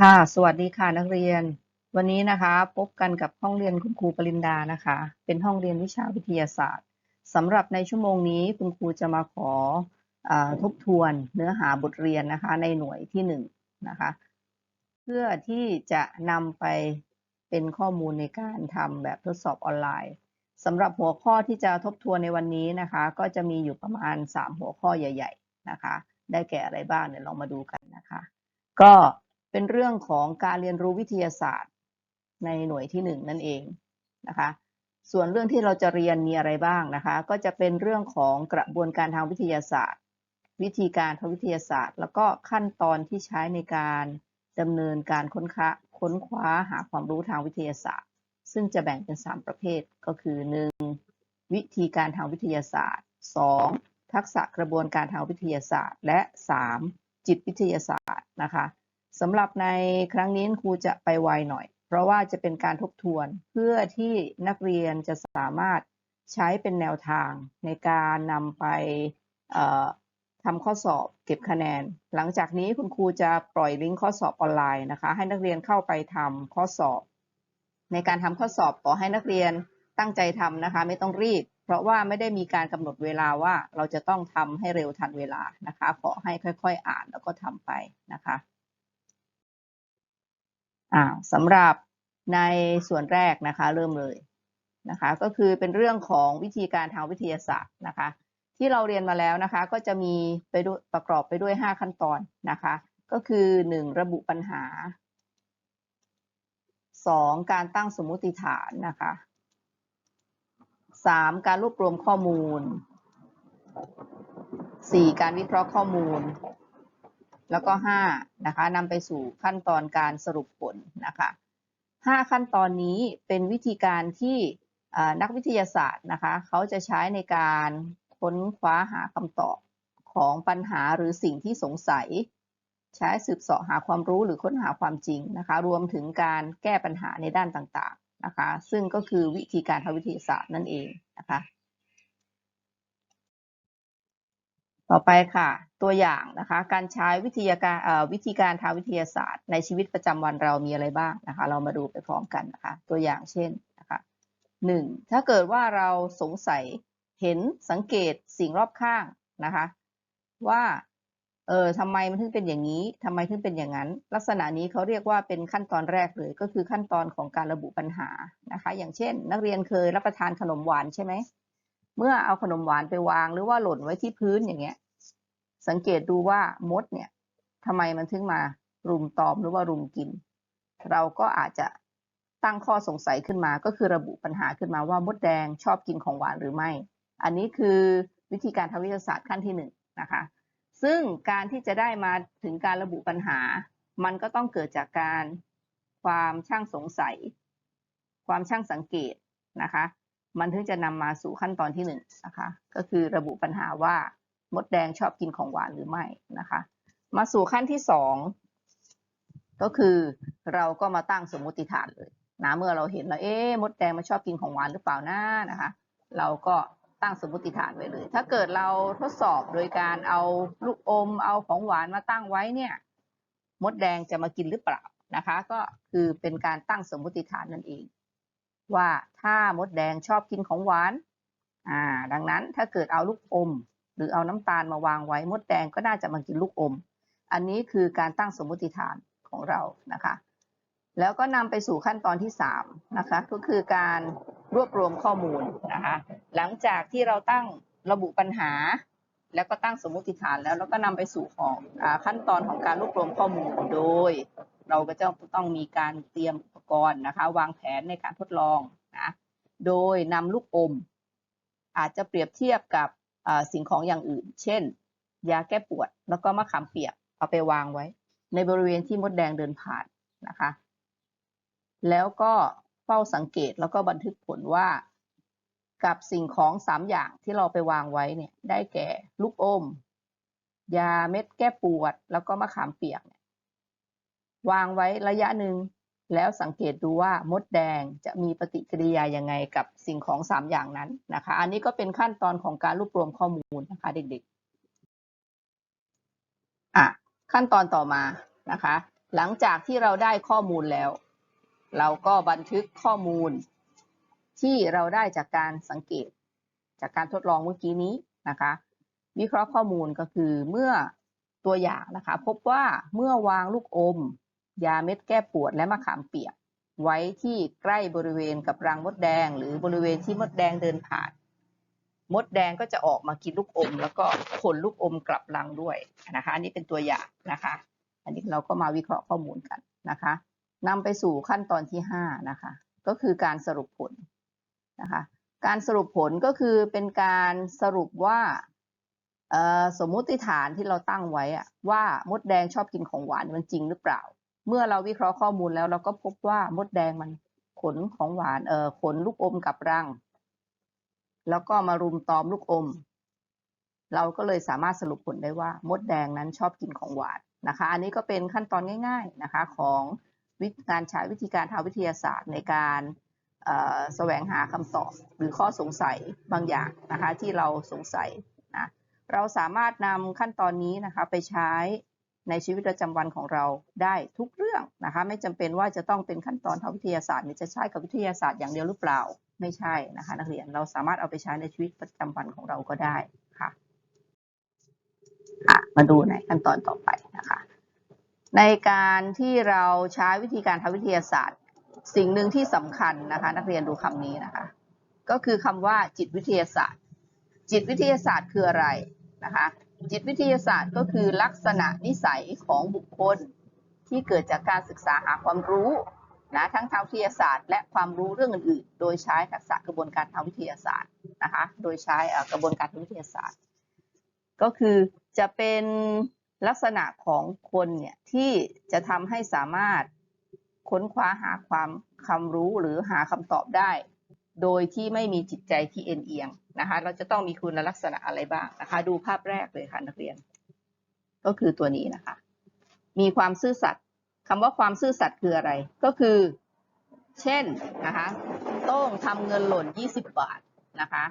ค่ะ สวัสดีค่ะนักเรียน วันนี้นะคะพบกันกับห้องเรียนคุณครูปรินดานะคะ เป็นห้องเรียนวิชาวิทยาศาสตร์สำหรับในชั่วโมงนี้คุณครูจะมาขออทบทวนเนื้อหาบทเรียนนะคะในหน่วยที่หนึ่งนะคะ เพื่อที่จะนำไปเป็นข้อมูลในการทำแบบทดสอบออนไลน์สำหรับหัวข้อที่จะทบทวนในวันนี้นะคะ ก็จะมีอยู่ประมาณ 3 หัวข้อใหญ่ ๆนะคะ ได้แก่อะไรบ้างเดี๋ยลองมาดูกันนะคะ ก็ เป็นเรื่องของการเรียนรู้วิทยาศาสตร์ในหน่วยที่หนึ่งนั่นเองนะคะ ส่วนเรื่องที่เราจะเรียนมีอะไรบ้างนะคะ ก็จะเป็นเรื่องของกระบวนการทางวิทยาศาสตร์ วิธีการทางวิทยาศาสตร์ แล้วก็ขั้นตอนที่ใช้ในการดำเนินการค้นคว้าค้นคว้าหาความรู้ทางวิทยาศาสตร์ ซึ่งจะแบ่งเป็น 3 ประเภทก็คือ 1. วิธีการทางวิทยาศาสตร์ 2. ทักษะกระบวนการทางวิทยาศาสตร์ และ 3. จิตวิทยาศาสตร์นะคะ สำหรับในครั้งนี้ครูจะไปไวหน่อย เพราะว่าจะเป็นการทบทวนเพื่อที่นักเรียนจะสามารถใช้เป็นแนวทางในการนำไปทำข้อสอบเก็บคะแนน หลังจากนี้คุณครูจะปล่อยลิงก์ข้อสอบออนไลน์นะคะ ให้นักเรียนเข้าไปทำข้อสอบ ในการทำข้อสอบขอให้นักเรียนตั้งใจทำนะคะ ไม่ต้องรีบ เพราะว่าไม่ได้มีการกำหนดเวลาว่าเราจะต้องทำให้เร็วทันเวลานะคะ ขอให้ค่อยๆ อ่านแล้วก็ทำไปนะคะ อ่าสำหรับในส่วนแรกนะคะเริ่มเลยนะคะก็คือเป็นเรื่องของวิธีการทางวิทยาศาสตร์นะคะ ที่เราเรียนมาแล้วนะคะ ก็จะมีไปด้วยประกอบไปด้วย 5 ขั้นตอนนะคะ ก็คือ 1. ระบุปัญหา 2. การตั้งสมมุติฐานนะคะ 3. การรวบรวมข้อมูล 4. การวิเคราะห์ข้อมูล แล้วก็5นะคะนำไปสู่ขั้นตอนการสรุปผลนะคะ5ขั้นตอนนี้เป็นวิธีการที่นักวิทยาศาสตร์นะคะเขาจะใช้ในการค้นคว้าหาคำตอบของปัญหาหรือสิ่งที่สงสัย ใช้สืบเสาะหาความรู้หรือค้นหาความจริงนะคะรวมถึงการแก้ปัญหาในด้านต่างๆนะคะซึ่งก็คือวิธีการทางวิทยาศาสตร์นั่นเองนะคะ ต่อไปค่ะ ตัวอย่างนะคะ การใช้วิทยาการวิธีการทางวิทยาศาสตร์ ในชีวิตประจำวันเรามีอะไรบ้างนะคะ เรามาดูไปพร้อมกันนะคะ ตัวอย่างเช่นนะคะหนึ่งถ้าเกิดว่าเราสงสัยเห็นสังเกตสิ่งรอบข้างนะคะ ว่าเออทำไมมันถึงเป็นอย่างนี้ทำไมถึงเป็นอย่างนั้น ลักษณะนี้เขาเรียกว่าเป็นขั้นตอนแรกเลยก็คือขั้นตอนของการระบุปัญหานะคะ อย่างเช่น นักเรียนเคยรับประทานขนมหวานใช่ไหม เมื่อเอาขนมหวานไปวางหรือว่าหล่นไว้ที่พื้นอย่างเงี้ย สังเกตดูว่ามดเนี่ยทำไมมันถึงมารุมตอมหรือว่ารุมกิน เราก็อาจจะตั้งข้อสงสัยขึ้นมา ก็คือระบุปัญหาขึ้นมาว่ามดแดงชอบกินของหวานหรือไม่ อันนี้คือวิธีการทางวิทยาศาสตร์ขั้นที่หนึ่งนะคะ ซึ่งการที่จะได้มาถึงการระบุปัญหา มันก็ต้องเกิดจากการความช่างสงสัย ความช่างสังเกตนะคะ มันถึงจะนำมาสู่ขั้นตอนที่หนึ่งนะคะก็คือระบุปัญหาว่ามดแดงชอบกินของหวานหรือไม่นะคะ มาสู่ขั้นที่สองก็คือเราก็มาตั้งสมมุติฐานเลยนะเมื่อเราเห็นแล้วเอ๊ะมดแดงมันชอบกินของหวานหรือเปล่านะนะคะ เราก็ตั้งสมมุติฐานไว้เลย ถ้าเกิดเราทดสอบโดยการเอาลูกอมเอาของหวานมาตั้งไว้เนี่ย มดแดงจะมากินหรือเปล่านะคะ ก็คือเป็นการตั้งสมมุติฐานนั่นเอง ว่าถ้ามดแดงชอบกินของหวาน อ่า ดังนั้นถ้าเกิดเอาลูกอม หรือเอาน้ำตาลมาวางไว้มดแดงก็น่าจะมากินลูกอม อันนี้คือการตั้งสมมติฐานของเรานะคะ แล้วก็นำไปสู่ขั้นตอนที่3นะคะ ก็คือการรวบรวมข้อมูลนะคะ หลังจากที่เราตั้งระบุปัญหา แล้วก็ตั้งสมมติฐานแล้ว แล้วก็นำไปสู่ของอขั้นตอนของการรวบรวมข้อมูลโดย เราก็จะต้องมีการเตรียมอุปกรณ์นะคะ วางแผนในการทดลองนะโดยนำลูกอม อาจจะเปรียบเทียบกับสิ่งของอย่างอื่น เช่น ยาแก้ปวด แล้วก็มะขามเปียกเอาไปวางไว้ ในบริเวณที่มดแดงเดินผ่านนะคะ แล้วก็เฝ้าสังเกตแล้วก็บันทึกผลว่า กับสิ่งของสามอย่างที่เราไปวางไว้เนี่ยได้แก่ลูกอม ยาเม็ดแก้ปวด แล้วก็มะขามเปียก วางไว้ระยะหนึ่ง แล้วสังเกตดูว่ามดแดงจะมีปฏิกิริยายังไงกับสิ่งของสามอย่างนั้นนะคะ อันนี้ก็เป็นขั้นตอนของการรวบรวมข้อมูลนะคะเด็กๆอะขั้นตอนต่อมานะคะ หลังจากที่เราได้ข้อมูลแล้ว เราก็บันทึกข้อมูล ที่เราได้จากการสังเกต จากการทดลองเมื่อกี้นี้นะคะ วิเคราะห์ข้อมูลก็คือเมื่อตัวอย่างนะคะ พบว่าเมื่อวางลูกอม ยาเม็ดแก้ปวดและมะขามเปียก ไว้ที่ใกล้บริเวณกับรังมดแดง หรือบริเวณที่มดแดงเดินผ่าน มดแดงก็จะออกมากินลูกอม แล้วก็ขนลูกอมกลับรังด้วยนะคะอันนี้เป็นตัวอย่างนะคะ อันนี้เราก็มาวิเคราะห์ข้อมูลกันนะคะนำไปสู่ขั้นตอนที่ห้านะคะ ก็คือการสรุปผลนะคะ การสรุปผลก็คือเป็นการสรุปว่าเอ่อสมมุติฐานที่เราตั้งไว้อะว่า มดแดงชอบกินของหวานมันจริงหรือเปล่า เมื่อเราวิเคราะห์ข้อมูลแล้ว เราก็พบว่ามดแดงมันขนของหวานเอ่อขนลูกอมกลับรัง แล้วก็มารุมตอมลูกอม เราก็เลยสามารถสรุปผลได้ว่ามดแดงนั้นชอบกินของหวานนะคะ อันนี้ก็เป็นขั้นตอนง่าย ๆนะคะของวิธีการใช้วิธีการทางวิทยาศาสตร์ในการแสวงหาคำตอบหรือข้อสงสัยบางอย่างนะคะที่เราสงสัยนะเราสามารถนำขั้นตอนนี้นะคะไปใช้ ในชีวิตประจำวันของเราได้ทุกเรื่องนะคะไม่จำเป็นว่าจะต้องเป็นขั้นตอนทางวิทยาศาสตร์หรือจะใช้กับวิทยาศาสตร์อย่างเดียวหรือเปล่า ไม่ใช่นะคะนักเรียนเราสามารถเอาไปใช้ในชีวิตประจำวันของเราก็ได้ค่ะค่ะมาดูในขั้นตอนต่อไปนะคะในการที่เราใช้วิธีการทางวิทยาศาสตร์ สิ่งหนึ่งที่สำคัญนะคะ นักเรียนดูคำนี้นะคะ ก็คือคำว่าจิตวิทยาศาสตร์ จิตวิทยาศาสตร์คืออะไรนะคะ จิตวิทยาศาสตร์ก็คือลักษณะนิสัยของบุคคลที่เกิดจากการศึกษาหาความรู้นะทั้งทางวิทยาศาสตร์ และความรู้เรื่องอื่นๆ โดยใช้ทักษะกระบวนการทางวิทยาศาสตร์นะคะโดยใช้กระบวนการทางวิทยาศาสตร์ ก็คือจะเป็นลักษณะของคนเนี่ยที่จะทำให้สามารถค้นคว้าหาความความรู้หรือหาคำตอบได้ โดยที่ไม่มีจิตใจที่เอ็นเอียงนะคะ เราจะต้องมีคุณลักษณะอะไรบ้างนะคะ ดูภาพแรกเลยค่ะนักเรียน ก็คือตัวนี้นะคะ มีความซื่อสัตย์คำว่าความซื่อสัตย์คืออะไร ก็คือ เช่นนะคะโต้งทำเงินหล่น 20 บาทนะคะ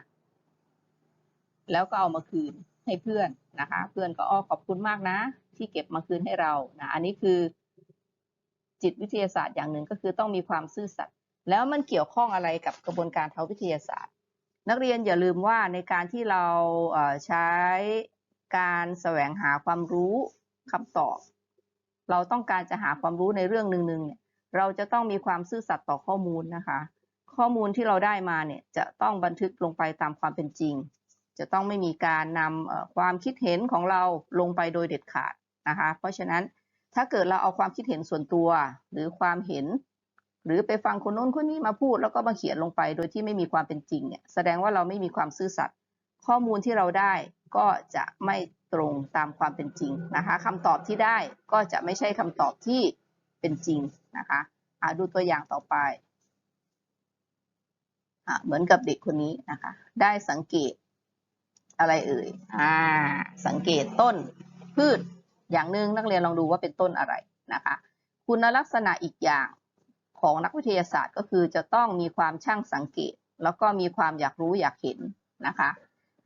แล้วก็เอามาคืนให้เพื่อนนะคะ เพื่อนก็อ้อขอบคุณมากนะ ที่เก็บมาคืนให้เรานะอันนี้คือจิตวิทยาศาสตร์อย่างหนึ่งก็คือต้องมีความซื่อสัตย์ แล้วมันเกี่ยวข้องอะไรกับกระบวนการทางวิทยาศาสตร์ นักเรียนอย่าลืมว่าในการที่เราใช้การแสวงหาความรู้คำตอบ เราต้องการจะหาความรู้ในเรื่องหนึ่งๆเนี่ยเราจะต้องมีความซื่อสัตย์ต่อข้อมูลนะคะ ข้อมูลที่เราได้มาเนี่ยจะต้องบันทึกลงไปตามความเป็นจริง จะต้องไม่มีการนำความคิดเห็นของเราลงไปโดยเด็ดขาดนะคะ เพราะฉะนั้นถ้าเกิดเราเอาความคิดเห็นส่วนตัว หรือความเห็น หรือไปฟังคนโน้นคนนี้มาพูดแล้วก็มาเขียนลงไป โดยที่ไม่มีความเป็นจริงเนี่ยแสดงว่าเราไม่มีความซื่อสัตย์ข้อมูลที่เราได้ก็จะไม่ตรงตามความเป็นจริงนะคะคำตอบที่ได้ก็จะไม่ใช่คำตอบที่เป็นจริงนะคะอะดูตัวอย่างต่อไปอะเหมือนกับเด็กคนนี้นะคะ ได้สังเกตอะไรเอ่ยอ่าสังเกตต้นพืชอย่างหนึ่งนักเรียนลองดูว่าเป็นต้นอะไรนะคะ คุณลักษณะอีกอย่าง ของนักวิทยาศาสตร์ก็คือจะต้องมีความช่างสังเกต แล้วก็มีความอยากรู้อยากเห็นนะคะ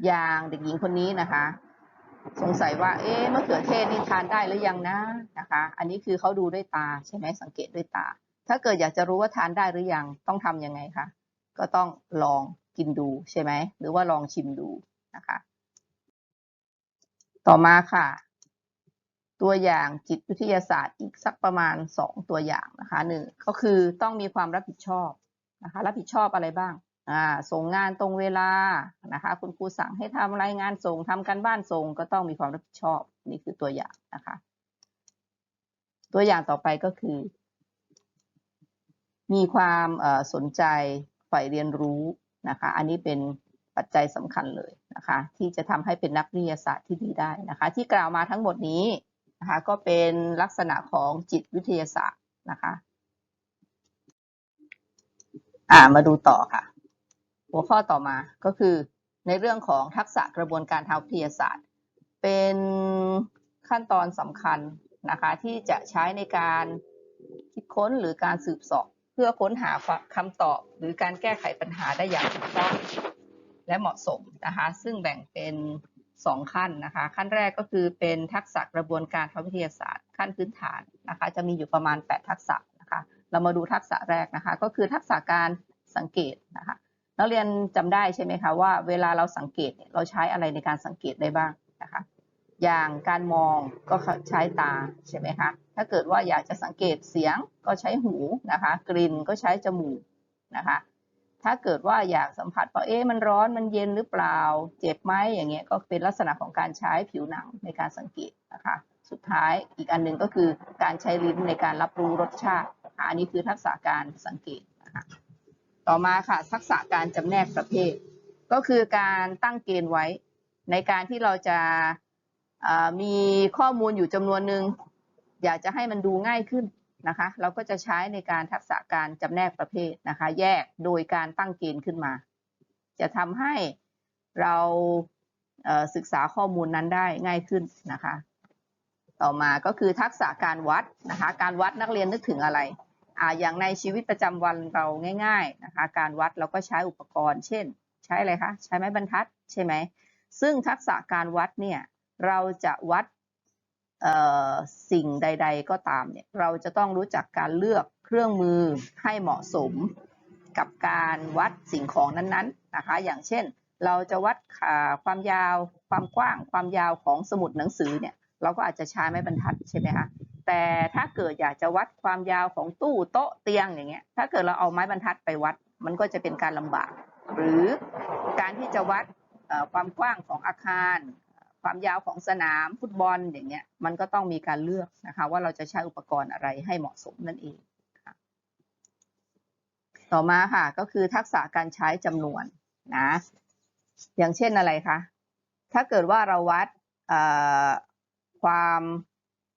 อย่างเด็กหญิงคนนี้นะคะ สงสัยว่า เอ๊ะมะเขือเทศนี่ทานได้หรือยังนะนะคะ อันนี้คือเขาดูด้วยตาใช่ไหมสังเกตด้วยตา ถ้าเกิดอยากจะรู้ว่าทานได้หรือยังต้องทำยังไงคะก็ต้องลองกินดูใช่ไหมหรือว่าลองชิมดูนะคะ ต่อมาค่ะ ตัวอย่างจิตวิทยาศาสตร์อีกสักประมาณสองตัวอย่างนะคะหนึ่งก็คือต้องมีความรับผิดชอบนะคะรับผิดชอบอะไรบ้างอ่าส่งงานตรงเวลานะคะ คุณครูสั่งให้ทำรายงานส่งทำการบ้านส่งก็ต้องมีความรับผิดชอบนี่คือตัวอย่างนะคะ ตัวอย่างต่อไปก็คือ มีความสนใจใฝ่เรียนรู้นะคะ อันนี้เป็นปัจจัยสำคัญเลยนะคะ ที่จะทำให้เป็นนักวิทยาศาสตร์ที่ดีได้นะคะ ที่กล่าวมาทั้งหมดนี้ นะคะก็เป็นลักษณะของจิตวิทยาศาสตร์นะคะอ่ามาดูต่อค่ะ หัวข้อต่อมาก็คือในเรื่องของทักษะกระบวนการทางวิทยาศาสตร์ เป็นขั้นตอนสำคัญนะคะที่จะใช้ในการคิดค้นหรือการสืบสอบเพื่อค้นหาคำตอบหรือการแก้ไขปัญหาได้อย่างถูกต้องและเหมาะสมนะคะ ซึ่งแบ่งเป็น สองขั้นนะคะ ขั้นแรกก็คือเป็นทักษะกระบวนการทางวิทยาศาสตร์ ขั้นพื้นฐานนะคะ จะมีอยู่ประมาณ 8 ทักษะนะคะ เรามาดูทักษะแรกนะคะ ก็คือทักษะการสังเกตนะคะนักเรียนจำได้ใช่ไหมคะว่าเวลาเราสังเกตเนี่ยเราใช้อะไรในการสังเกตได้บ้างนะคะอย่างการมองก็ใช้ตาใช่ไหมคะถ้าเกิดว่าอยากจะสังเกตเสียงก็ใช้หูนะคะ กลิ่นก็ใช้จมูกนะคะ ถ้าเกิดว่าอยากสัมผัสว่าเอ๊ะมันร้อนมันเย็นหรือเปล่า เจ็บไหมอย่างเงี้ยก็เป็นลักษณะของการใช้ผิวหนังในการสังเกตนะคะ สุดท้ายอีกอันหนึ่งก็คือการใช้ลิ้นในการรับรู้รสชาติอันนี้คือทักษะการสังเกตนะคะต่อมาค่ะทักษะการจำแนกประเภท ก็คือการตั้งเกณฑ์ไว้ ในการที่เราจะมีข้อมูลอยู่จำนวนหนึ่งอยากจะให้มันดูง่ายขึ้น นะคะ เราก็จะใช้ในการทักษะการจำแนกประเภทนะคะ แยกโดยการตั้งเกณฑ์ขึ้นมา จะทำให้เราเศึกษาข้อมูลนั้นได้ง่ายขึ้นนะคะ ต่อมาก็คือทักษะการวัดนะคะ การวัดนักเรียนนึกถึงอะไรอ่าอย่างในชีวิตประจำวันเราง่าย ๆนะคะ การวัดเราก็ใช้อุปกรณ์ เช่น ใช้อะไรคะ ใช้ไม้บรรทัดใช่ไหม ซึ่งทักษะการวัดเนี่ยเราจะวัด สิ่งใด ๆ ก็ตามเนี่ยเราจะต้องรู้จักการเลือกเครื่องมือให้เหมาะสมกับการวัดสิ่งของนั้นๆนะคะ อย่างเช่น เราจะวัดความยาว ความกว้าง ความยาวของสมุดหนังสือเนี่ยเราก็อาจจะใช้ไม้บรรทัดใช่ไหมคะแต่ถ้าเกิดอยากจะวัดความยาวของตู้โต๊ะเตียงอย่างเงี้ยถ้าเกิดเราเอาไม้บรรทัดไปวัด มันก็จะเป็นการลำบาก หรือการที่จะวัดความกว้างของอาคาร ความยาวของสนามฟุตบอลอย่างเงี้ยมันก็ต้องมีการเลือกนะคะ ว่าเราจะใช้อุปกรณ์อะไรให้เหมาะสมนั่นเองต่อมาค่ะก็คือทักษะการใช้จำนวนนะอย่างเช่นอะไรคะถ้าเกิดว่าเราวัดความ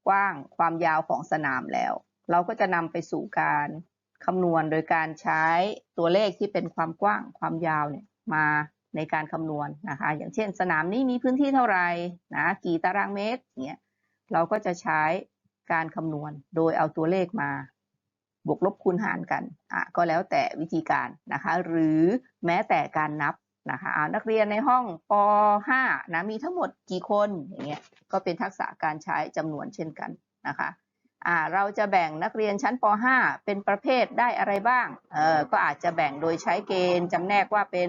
กว้างความยาวของสนามแล้ว เราก็จะนำไปสู่การคำนวณโดยการใช้ตัวเลขที่เป็นความกว้างความยาวเนี่ยมา ในการคำนวณนะคะ อย่างเช่น สนามนี้มีพื้นที่เท่าไหร่นะกี่ตารางเมตรเนี่ยเราก็จะใช้การคำนวณโดยเอาตัวเลขมาบวกลบคูณหารกันอะก็แล้วแต่วิธีการนะคะ หรือแม้แต่การนับนะคะอานักเรียนในห้องป .5 นะมีทั้งหมดกี่คนอย่างเงี้ยก็เป็นทักษะการใช้จำนวนเช่นกันนะคะอ่าเราจะแบ่งนักเรียนชั้นป .5 เป็นประเภทได้อะไรบ้างเออก็อาจจะแบ่งโดยใช้เกณฑ์จำแนกว่าเป็น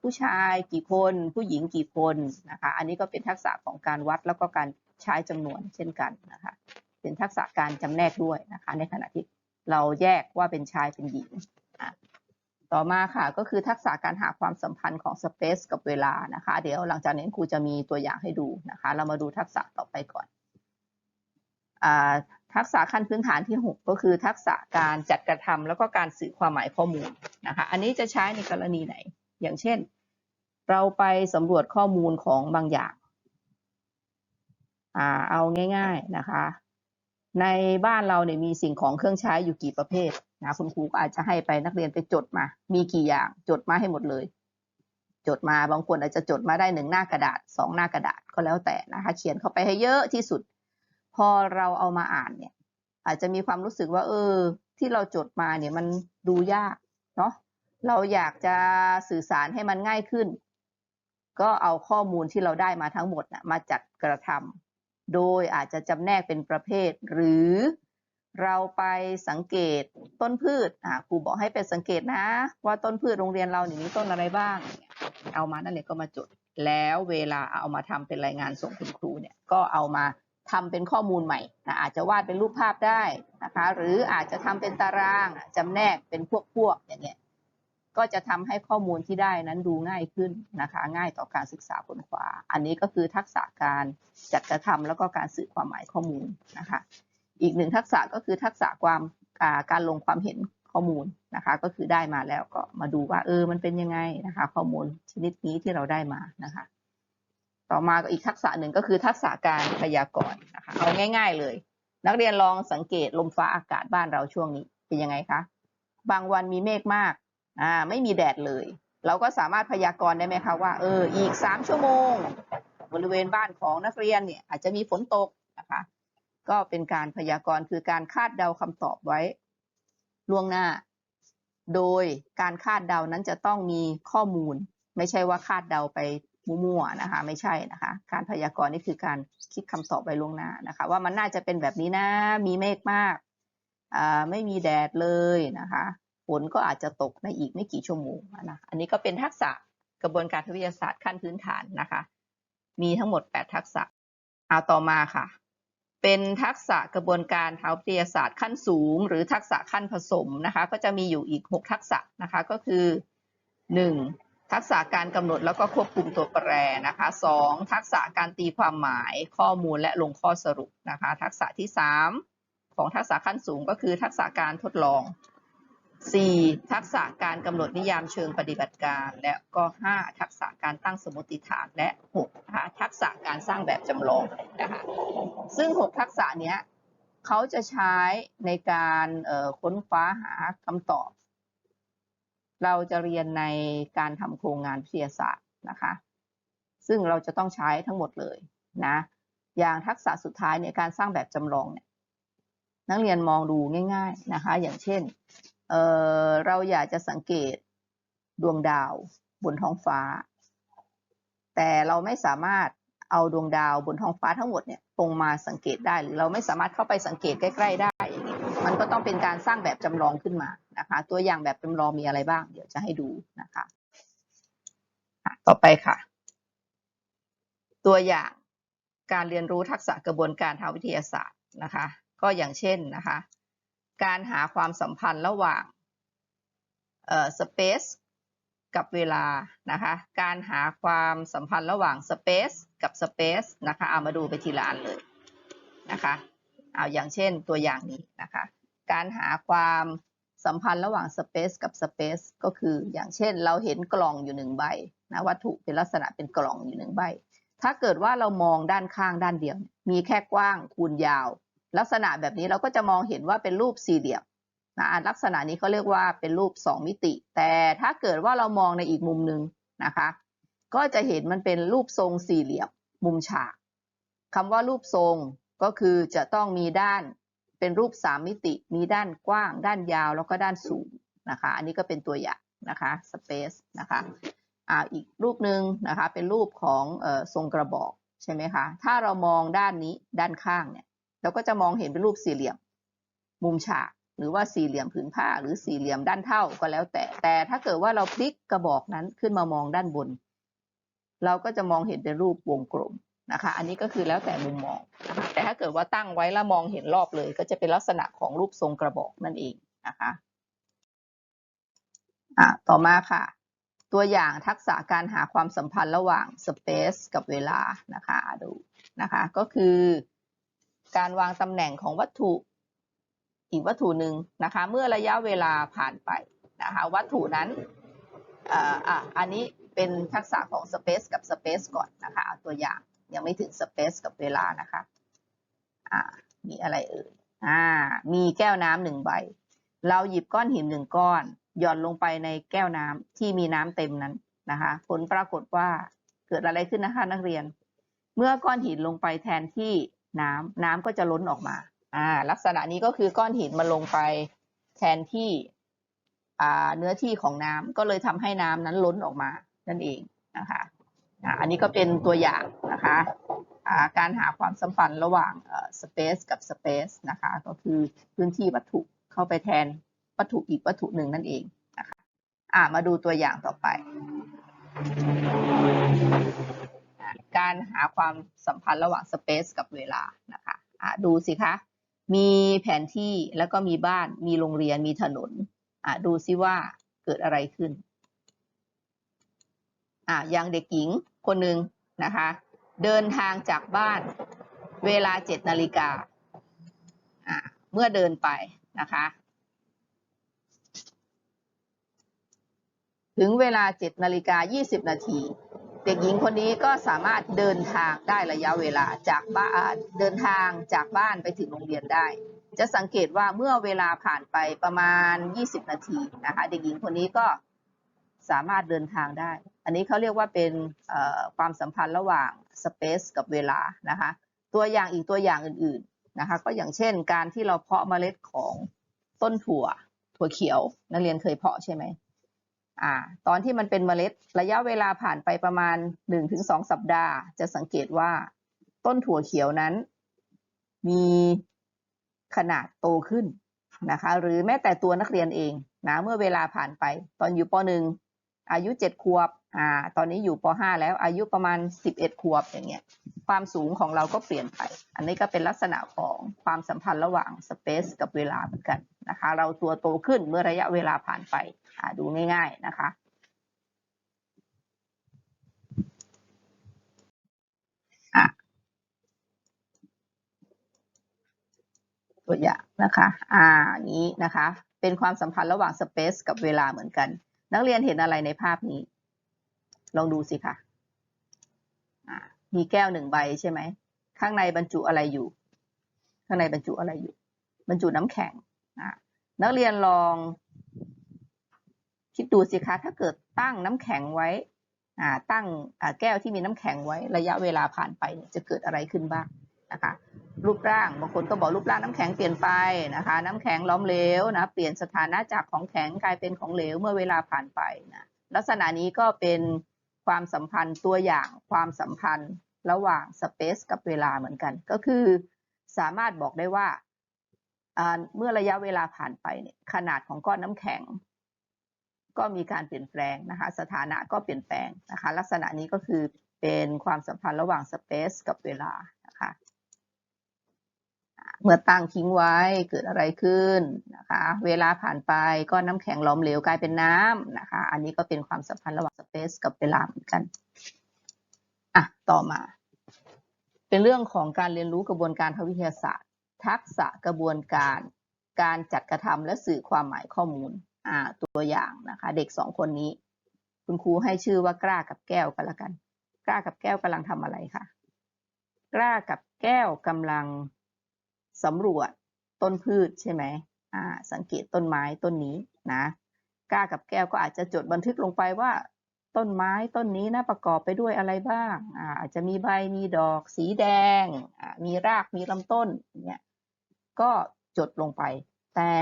ผู้ชายกี่คน ผู้หญิงกี่คนนะคะอันนี้ก็เป็นทักษะของการวัดแล้วก็การใช้จำนวนเช่นกันนะคะเป็นทักษะการจำแนกด้วยนะคะในขณะที่เราแยกว่าเป็นชายเป็นหญิงต่อมาค่ะก็คือทักษะการหาความสัมพันธ์ของสเปซกับเวลานะคะเดี๋ยวหลังจากนี้ครูจะมีตัวอย่างให้ดูนะคะเรามาดูทักษะต่อไปก่อนอทักษะขั้นพื้นฐานที่ 6 ก็คือทักษะการจัดกระทำแล้วก็การสื่อความหมายข้อมูลนะคะอันนี้จะใช้ในกรณีไหน อย่างเช่น เราไปสำรวจข้อมูลของบางอย่างอ่าเอาง่าย ๆนะคะ ในบ้านเราเนี่ยมีสิ่งของเครื่องใช้อยู่กี่ประเภทนะคุณครูก็อาจจะให้ไปนักเรียนไปจดมา มีกี่อย่างจดมาให้หมดเลย จดมาบางคนอาจจะจดมาได้หนึ่งหน้ากระดาษสองหน้ากระดาษก็แล้วแต่นะคะ เขียนเข้าไปให้เยอะที่สุด พอเราเอามาอ่านเนี่ย อาจจะมีความรู้สึกว่า เออ ที่เราจดมาเนี่ยมันดูยากเนาะ เราอยากจะสื่อสารให้มันง่ายขึ้น ก็เอาข้อมูลที่เราได้มาทั้งหมดนะมาจัดกระทำโดยอาจจะจำแนกเป็นประเภท หรือเราไปสังเกตต้นพืชอ่าครูบอกให้ไปสังเกตนะ ว่าต้นพืชโรงเรียนเราเนี่ยมีต้นอะไรบ้างเนี่ยเอามานั่นเลยก็มาจด แล้วเวลาเอามาทำเป็นรายงานส่งคุณครูเนี่ยก็เอามาทำเป็นข้อมูลใหม่นะอาจจะวาดเป็นรูปภาพได้นะคะ หรืออาจจะทำเป็นตารางจำแนกเป็นพวกๆอย่างเงี้ย ก็จะทำให้ข้อมูลที่ได้นั้นดูง่ายขึ้นนะคะ ง่ายต่อการศึกษาค้นคว้าอันนี้ก็คือทักษะการจัดกระทำแล้วก็การสื่อความหมายข้อมูลนะคะ อีกหนึ่งทักษะก็คือทักษะความาการลงความเห็นข้อมูลนะคะ ก็คือได้มาแล้วก็มาดูว่าเออมันเป็นยังไงนะคะ ข้อมูลชนิดนี้ที่เราได้มานะคะ ต่อมาก็อีกทักษะหนึ่งก็คือทักษะการพยากรณ์นะคะเอาง่าย ๆเลย นักเรียนลองสังเกตลมฟ้าอากาศบ้านเราช่วงนี้เป็นยังไงคะบางวันมีเมฆมาก อ่าไม่มีแดดเลย เราก็สามารถพยากรณ์ได้ไหมคะว่าเอออีกสามชั่วโมง บริเวณบ้านของนักเรียนเนี่ยอาจจะมีฝนตกนะคะก็เป็นการพยากรณ์คือการคาดเดาคำตอบไว้ ล่วงหน้า โดยการคาดเดานั้นจะต้องมีข้อมูล ไม่ใช่ว่าคาดเดาไปมั่วๆนะคะ ไม่ใช่นะคะ การพยากรณ์นี่คือการคิดคำตอบไว้ล่วงหน้านะคะ ว่ามันน่าจะเป็นแบบนี้นะ มีเมฆมากอ่าไม่มีแดดเลยนะคะ ฝนก็อาจจะตกในอีกไม่กี่ชั่วโมงนะอันนี้ก็เป็นทักษะกระบวนการทางวิทยาศาสตร์ขั้นพื้นฐานนะคะ มีทั้งหมด 8 ทักษะเอาต่อมาค่ะ เป็นทักษะกระบวนการทางวิทยาศาสตร์ขั้นสูง หรือทักษะขั้นผสมนะคะ ก็จะมีอยู่อีก 6 ทักษะนะคะก็คือ 1. ทักษะการกำหนดแล้วก็ควบคุมตัวแปรนะคะ 2. ทักษะการตีความหมายข้อมูลและลงข้อสรุปนะคะ ทักษะที่ 3 ของทักษะขั้นสูงก็คือทักษะการทดลอง 4. ทักษะการกำหนดนิยามเชิงปฏิบัติการ และก็ 5. ทักษะการตั้งสมมติฐานและ6นะคะทักษะการสร้างแบบจำลองนะคะซึ่ง 6 ทักษะเนี้ยเขาจะใช้ในการค้นคว้าหาคำตอบ เราจะเรียนในการทำโครงงานวิทยาศาสตร์นะคะ ซึ่งเราจะต้องใช้ทั้งหมดเลยนะอย่างทักษะสุดท้ายในยการสร้างแบบจำลองเนี่ยนักเรียนมองดูง่าย ๆนะคะ อย่างเช่น เเราอยากจะสังเกตดวงดาวบนท้องฟ้า แต่เราไม่สามารถเอาดวงดาวบนท้องฟ้าทั้งหมดเนี่ยตรงมาสังเกตได้หรือเราไม่สามารถเข้าไปสังเกตใกล้ๆได้ มันก็ต้องเป็นการสร้างแบบจำลองขึ้นมานะคะ ตัวอย่างแบบจำลองมีอะไรบ้าง เดี๋ยวจะให้ดูนะคะต่อไปค่ะ ตัวอย่างการเรียนรู้ทักษะกระบวนการทางวิทยาศาสตร์นะคะ ก็อย่างเช่นนะคะ การหาความสัมพันธ์ระหว่างเอ่อ space กับเวลานะคะ การหาความสัมพันธ์ระหว่าง space กับ space นะคะ เอามาดูไปทีละอันเลยนะคะ เอาอย่างเช่นตัวอย่างนี้นะคะ การหาความสัมพันธ์ระหว่าง space กับ space ก็คืออย่างเช่นเราเห็นกล่องอยู่หนึ่งใบนะวัตถุเป็นลักษณะเป็นกล่องอยู่หนึ่งใบ ถ้าเกิดว่าเรามองด้านข้างด้านเดียว มีแค่กว้างคูณยาว ลักษณะแบบนี้เราก็จะมองเห็นว่าเป็นรูปสี่เหลี่ยมนะลักษณะนี้เขาเรียกว่าเป็นรูปสองมิติ แต่ถ้าเกิดว่าเรามองในอีกมุมหนึ่งนะคะ ก็จะเห็นมันเป็นรูปทรงสี่เหลี่ยม มุมฉากคำว่ารูปทรงก็คือจะต้องมีด้านเป็นรูปสามมิติ มีด้านกว้าง ด้านยาวแล้วก็ด้านสูงนะคะ อันนี้ก็เป็นตัวอย่างนะคะ space นะคะอ่าอีกรูปหนึ่งนะคะเป็นรูปของออทรงกระบอกใช่ไหมคะถ้าเรามองด้านนี้ด้านข้างเนี่ย เราก็จะมองเห็นเป็นรูปสี่เหลี่ยม มุมฉาก หรือว่าสี่เหลี่ยมผืนผ้า หรือสี่เหลี่ยมด้านเท่าก็แล้วแต่ แต่ถ้าเกิดว่าเราพลิกกระบอกนั้นขึ้นมามองด้านบน เราก็จะมองเห็นเป็นรูปวงกลมนะคะ อันนี้ก็คือแล้วแต่มุมมอง แต่ถ้าเกิดว่าตั้งไว้แล้วมองเห็นรอบเลย ก็จะเป็นลักษณะของรูปทรงกระบอกนั่นเองนะคะอะต่อมาค่ะ ตัวอย่างทักษะการหาความสัมพันธ์ระหว่าง space กับเวลานะคะดูนะคะ ก็คือ การวางตำแหน่งของวัตถุอีกวัตถุหนึ่งนะคะ เมื่อระยะเวลาผ่านไปนะคะวัตถุนั้นอ่าอะอันนี้เป็นทักษะของ space กับ space ก่อนนะคะเอาตัวอย่างยังไม่ถึง space กับเวลานะคะอ่ามีอะไรเอ่ยอ่ามีแก้วน้ำหนึ่งใบ เราหยิบก้อนหินหนึ่งก้อนหย่อนลงไปในแก้วน้ำที่มีน้ำเต็มนั้นนะคะ ผลปรากฏว่าเกิดอะไรขึ้นนะคะนักเรียน เมื่อก้อนหินลงไปแทนที่ น้ำน้ำก็จะล้นออกมา อ่า ลักษณะนี้ก็คือก้อนหินมันลงไปแทนที่อ่าเนื้อที่ของน้ำก็เลยทำให้น้ำนั้นล้นออกมา นั่นเองนะคะอ่าอันนี้ก็เป็นตัวอย่างนะคะอ่าการหาความสัมพันธ์ระหว่างเอ่อ space กับ space นะคะ ก็คือพื้นที่วัตถุเข้าไปแทนวัตถุอีกวัตถุหนึ่งนั่นเองนะคะอ่ามาดูตัวอย่างต่อไป การหาความสัมพันธ์ระหว่าง space กับเวลานะคะะดูสิคะ มีแผนที่แล้วก็มีบ้าน มีโรงเรียน มีถนนดูซิว่าเกิดอะไรขึ้นอะอย่างเด็กหญิงคนหนึ่งนะคะ เดินทางจากบ้านเวลาเจ็ดนาฬิกาอะเมื่อเดินไปนะคะ ถึงเวลาเจ็ดนาฬิกายี่สิบนาที เด็กหญิงคนนี้ก็สามารถเดินทางได้ระยะเวลาจากบ้านเดินทางจากบ้านไปถึงโรงเรียนได้ จะสังเกตว่าเมื่อเวลาผ่านไปประมาณ 20 นาทีนะคะเด็กหญิงคนนี้ก็สามารถเดินทางได้ อันนี้เขาเรียกว่าเป็นความสัมพันธ์ระหว่าง space กับเวลานะคะตัวอย่างอีกตัวอย่างอื่นๆนะคะก็อย่างเช่นการที่เราเพาะเมล็ดของต้นถั่วถั่วเขียวนักเรียนเคยเพาะใช่ไหม อ่าตอนที่มันเป็นเมล็ดระยะเวลาผ่านไปประมาณ 1-2 สัปดาห์ จะสังเกตว่าต้นถั่วเขียวนั้น มีขนาดโตขึ้นนะคะ หรือแม้แต่ตัวนักเรียนเองนะเมื่อเวลาผ่านไป ตอนอยู่ป .1 อายุเจ็ดขวบอ่าตอนนี้อยู่ปห้าแล้วอายุประมาณสิบเอ็ดขวบอย่างเงี้ยความสูงของเราก็เปลี่ยนไป อันนี้ก็เป็นลักษณะของความสัมพันธ์ระหว่างสเปซกับเวลาเหมือนกันนะคะ เราตัวโตขึ้นเมื่อระยะเวลาผ่านไปอ่าดูง่าย ๆนะคะอะตัวอย่างนะคะ อ่านี้นะคะ เป็นความสัมพันธ์ระหว่างสเปซกับเวลาเหมือนกัน นักเรียนเห็นอะไรในภาพนี้ ลองดูสิคะอ่ามีแก้วหนึ่งใบใช่ไหม ข้างในบรรจุอะไรอยู่ ข้างในบรรจุอะไรอยู่ บรรจุน้ำแข็งนักเรียนลอง คิดดูสิคะ ถ้าเกิดตั้งน้ำแข็งไว้อตั้งแก้วที่มีน้ำแข็งไว้ระยะเวลาผ่านไปจะเกิดอะไรขึ้นบ้างนะคะ รูปร่างบางคนก็บอกรูปร่างน้ำแข็งเปลี่ยนไปนะคะ น้ำแข็งล้อมเหลวนะเปลี่ยนสถานะจากของแข็งกลายเป็นของเหลวเมื่อเวลาผ่านไปนะลักษณะนี้ก็เป็นความสัมพันธ์ตัวอย่างความสัมพันธ์ระหว่างสเปซกับเวลาเหมือนกัน ก็คือสามารถบอกได้ว่าเมื่อระยะเวลาผ่านไปเนี่ยขนาดของก้อนน้ำแข็ง ก็มีการเปลี่ยนแปลงนะคะ สถานะก็เปลี่ยนแปลงนะคะ ลักษณะนี้ก็คือเป็นความสัมพันธ์ระหว่างสเปซกับเวลา เมื่อตั้งทิ้งไว้เกิดอะไรขึ้นนะคะ เวลาผ่านไปก็น้ำแข็งล้อมเหลวกลายเป็นน้ำนะคะ อันนี้ก็เป็นความสัมพันธ์ระหว่างสเปซกับเวลาเหมือนกันอะต่อมา เป็นเรื่องของการเรียนรู้กระบวนการทางวิทยาศาสตร์ ทักษะกระบวนการ การจัดกระทำและสื่อความหมายข้อมูลอ่าตัวอย่างนะคะ เด็กสองคนนี้ คุณครูให้ชื่อว่ากล้ากับแก้วกันละกัน กล้ากับแก้วกำลังทำอะไรคะกล้ากับแก้วกำลัง สำรวจต้นพืชใช่ไหมอ่าสังเกตต้นไม้ต้นนี้นะกล้ากับแก้วก็อาจจะจดบันทึกลงไปว่า ต้นไม้ต้นนี้นะประกอบไปด้วยอะไรบ้างอ่าอาจจะมีใบมีดอก สีแดงอ่ามีรากมีลำต้นเนี่ยก็จดลงไป แต่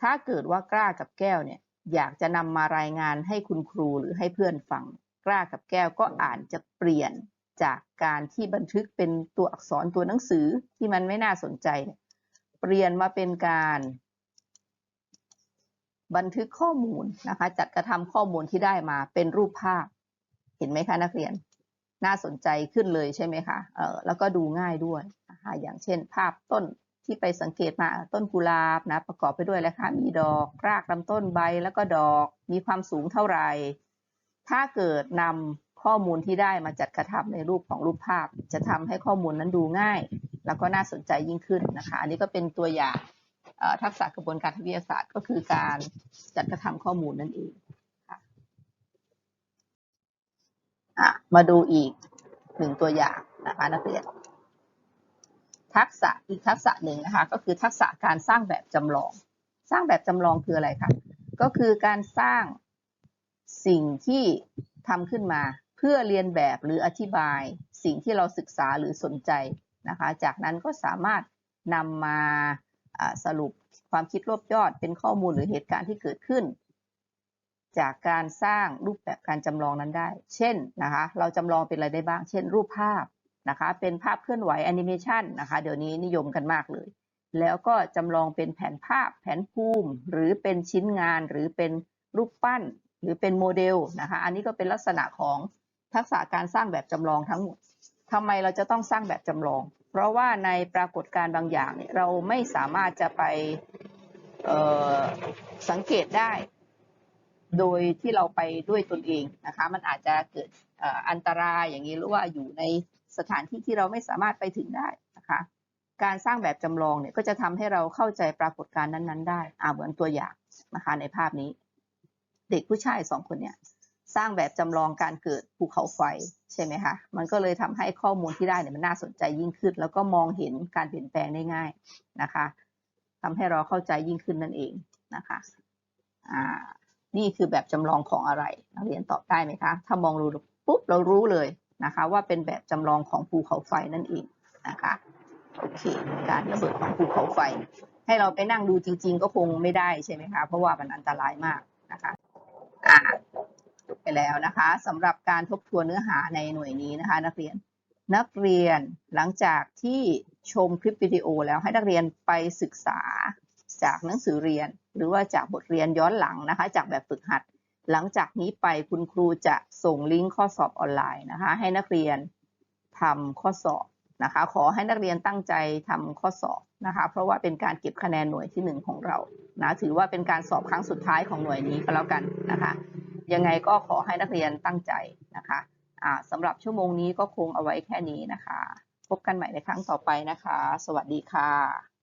ถ้าเกิดว่ากล้ากับแก้วเนี่ยอยากจะนำมารายงานให้คุณครูหรือให้เพื่อนฟัง กล้ากับแก้วก็อ่าจจะเปลี่ยน จากการที่บันทึกเป็นตัวอักษรตัวหนังสือที่มันไม่น่าสนใจเนี่ยเปลี่ยนมาเป็นการบันทึกข้อมูลนะคะ จัดกระทำข้อมูลที่ได้มาเป็นรูปภาพ เห็นไหมคะนักเรียน น่าสนใจขึ้นเลยใช่ไหมคะเออแล้วก็ดูง่ายด้วยนะคะอย่างเช่น ภาพต้นที่ไปสังเกตมาต้นกุหลาบนะ ประกอบไปด้วยอะไรคะมีดอกรากลำต้นใบแล้วก็ดอกมีความสูงเท่าไหร่ ถ้าเกิดนำ ข้อมูลที่ได้มาจัดกระทำในรูปของรูปภาพ จะทำให้ข้อมูลนั้นดูง่าย แล้วก็น่าสนใจยิ่งขึ้นนะคะ อันนี้ก็เป็นตัวอย่างทักษะกระบวนการทางวิทยาศาสตร์ ก็คือการจัดกระทำข้อมูลนั่นเองค่ะมาดูอีกหนึ่งตัวอย่างนะคะนักเรียนทักษะอีกทักษะหนึ่งนะคะ ก็คือทักษะการสร้างแบบจำลอง สร้างแบบจำลองคืออะไรคะก็คือการสร้างสิ่งที่ทำขึ้นมา เพื่อเรียนแบบหรืออธิบายสิ่งที่เราศึกษาหรือสนใจนะคะ จากนั้นก็สามารถนำมาอ่าสรุปความคิดรวบยอดเป็นข้อมูลหรือเหตุการณ์ที่เกิดขึ้น จากการสร้างรูปแบบการจำลองนั้นได้ เช่นนะคะ เราจำลองเป็นอะไรได้บ้าง เช่น รูปภาพนะคะ เป็นภาพเคลื่อนไหวแอนิเมชันนะคะ เดี๋ยวนี้นิยมกันมากเลย แล้วก็จำลองเป็นแผนภาพ แผนภูมิ หรือเป็นชิ้นงาน หรือเป็นรูปปั้น หรือเป็นโมเดลนะคะ อันนี้ก็เป็นลักษณะของ ทักษะการสร้างแบบจำลองทั้งหมดทำไมเราจะต้องสร้างแบบจำลอง เพราะว่าในปรากฏการณ์บางอย่างเนี่ยเราไม่สามารถจะไปสังเกตได้ โดยที่เราไปด้วยตนเองนะคะ มันอาจจะเกิดอ,อันตรายอย่างนี้หรือว่าอยู่ในสถานที่ที่เราไม่สามารถไปถึงได้นะคะ การสร้างแบบจำลองเนี่ยก็จะทำให้เราเข้าใจปรากฏการณ์นั้น ๆ ได้ อ่าเหมือนตัวอย่างนะคะในภาพนี้ เด็กผู้ชายสองคนเนี่ย สร้างแบบจำลองการเกิดภูเขาไฟใช่ไหมคะ มันก็เลยทำให้ข้อมูลที่ได้เนี่ยมันน่าสนใจยิ่งขึ้น แล้วก็มองเห็นการเปลี่ยนแปลงได้ง่ายนะคะทำให้เราเข้าใจยิ่งขึ้นนั่นเองนะคะอ่านี่คือแบบจำลองของอะไรนักเรียนตอบได้ไหมคะ ถ้ามองดูปุ๊บเรารู้เลยนะคะ ว่าเป็นแบบจำลองของภูเขาไฟนั่นเองนะคะโอเค การระเบิดของภูเขาไฟ ให้เราไปนั่งดูจริง ๆ ก็คงไม่ได้ใช่ไหมคะ เพราะว่ามันอันตรายมากนะคะอ่า ไปแล้วนะคะสำหรับการทบทวนเนื้อหาในหน่วยนี้นะคะ นักเรียนนักเรียนหลังจากที่ชมคลิปวิดีโอแล้วให้นักเรียนไปศึกษาจากหนังสือเรียน หรือว่าจากบทเรียนย้อนหลังนะคะ จากแบบฝึกหัด หลังจากนี้ไปคุณครูจะส่งลิงก์ข้อสอบออนไลน์นะคะ ให้นักเรียนทำข้อสอบนะคะ ขอให้นักเรียนตั้งใจทำข้อสอบนะคะ เพราะว่าเป็นการเก็บคะแนนหน่วยที่หนึ่งของเรานะถือว่าเป็นการสอบครั้งสุดท้ายของหน่วยนี้ก็แล้วกันนะคะ ยังไงก็ขอให้นักเรียนตั้งใจนะคะะสำหรับชั่วโมงนี้ก็คงเอาไว้แค่นี้นะคะ พบกันใหม่ในครั้งต่อไปนะคะ สวัสดีค่ะ